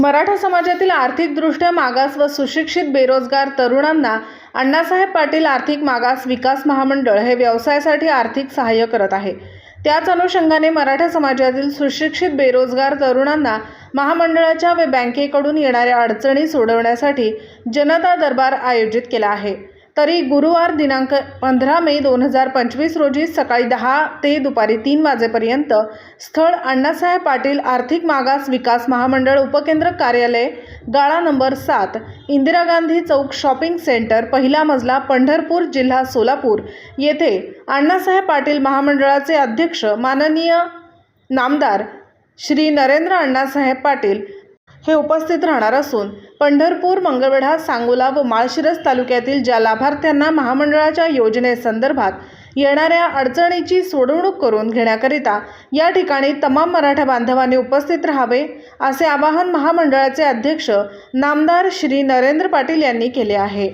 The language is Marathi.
मराठा समाजातील आर्थिकदृष्ट्या मागास व सुशिक्षित बेरोजगार तरुणांना अण्णासाहेब पाटील आर्थिक मागास विकास महामंडळ हे व्यवसायासाठी आर्थिक सहाय्य करत आहे. त्याच अनुषंगाने मराठा समाजातील सुशिक्षित बेरोजगार तरुणांना महामंडळाच्या व बँकेकडून येणाऱ्या अडचणी सोडवण्यासाठी जनता दरबार आयोजित केला आहे. तरी गुरुवार दिनांक पंधरा मे दोन हजार पंचवीस रोजी सकाळी दहा ते दुपारी तीन वाजेपर्यंत स्थळ अण्णासाहेब पाटील आर्थिक मागास विकास महामंडळ उपकेंद्र कार्यालय गाळा नंबर सात इंदिरा गांधी चौक शॉपिंग सेंटर पहिला मजला पंढरपूर जिल्हा सोलापूर. येथे अण्णासाहेब पाटील महामंडळाचे अध्यक्ष माननीय नामदार श्री नरेंद्र अण्णासाहेब पाटील हे उपस्थित राहणार असून पंढरपूर मंगळवेढा सांगोला व माळशिरस तालुक्यातील ज्या लाभार्थ्यांना महामंडळाच्या योजनेसंदर्भात येणाऱ्या अडचणीची सोडवणूक करून घेण्याकरिता या ठिकाणी तमाम मराठा बांधवांनी उपस्थित राहावे असे आवाहन महामंडळाचे अध्यक्ष नामदार श्री नरेंद्र पाटील यांनी केले आहे.